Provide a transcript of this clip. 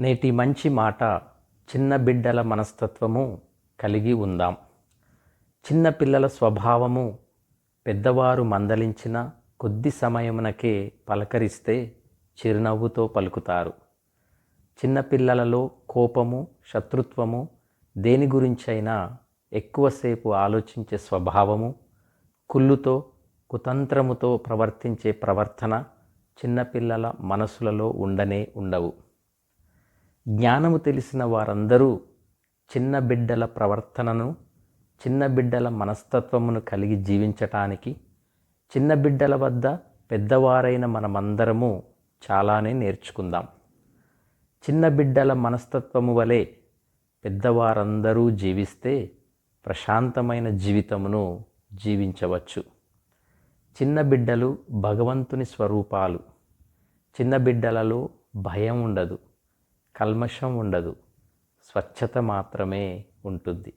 నేటి మంచి మాట చిన్న బిడ్డల మనస్తత్వము కలిగి ఉందాం. చిన్న పిల్లల స్వభావము పెద్దవారు మందలించిన కొద్ది సమయమునకే పలకరిస్తే చిరునవ్వుతో పలుకుతారు. చిన్నపిల్లలలో కోపము శత్రుత్వము దేని గురించైనా ఎక్కువసేపు ఆలోచించే స్వభావము కుళ్ళుతో కుతంత్రముతో ప్రవర్తించే ప్రవర్తన చిన్నపిల్లల మనసులలో ఉండనే ఉండవు. జ్ఞానము తెలిసిన వారందరూ చిన్న బిడ్డల ప్రవర్తనను చిన్న బిడ్డల మనస్తత్వమును కలిగి జీవించటానికి చిన్న బిడ్డల వద్ద పెద్దవారైన మనమందరము చాలానే నేర్చుకుందాం. చిన్న బిడ్డల మనస్తత్వము వలె పెద్దవారందరూ జీవిస్తే ప్రశాంతమైన జీవితమును జీవించవచ్చు. చిన్న బిడ్డలు భగవంతుని స్వరూపాలు. చిన్న బిడ్డలలో భయం ఉండదు. కల్మషం ఉండదు. స్వచ్ఛత మాత్రమే ఉంటుంది.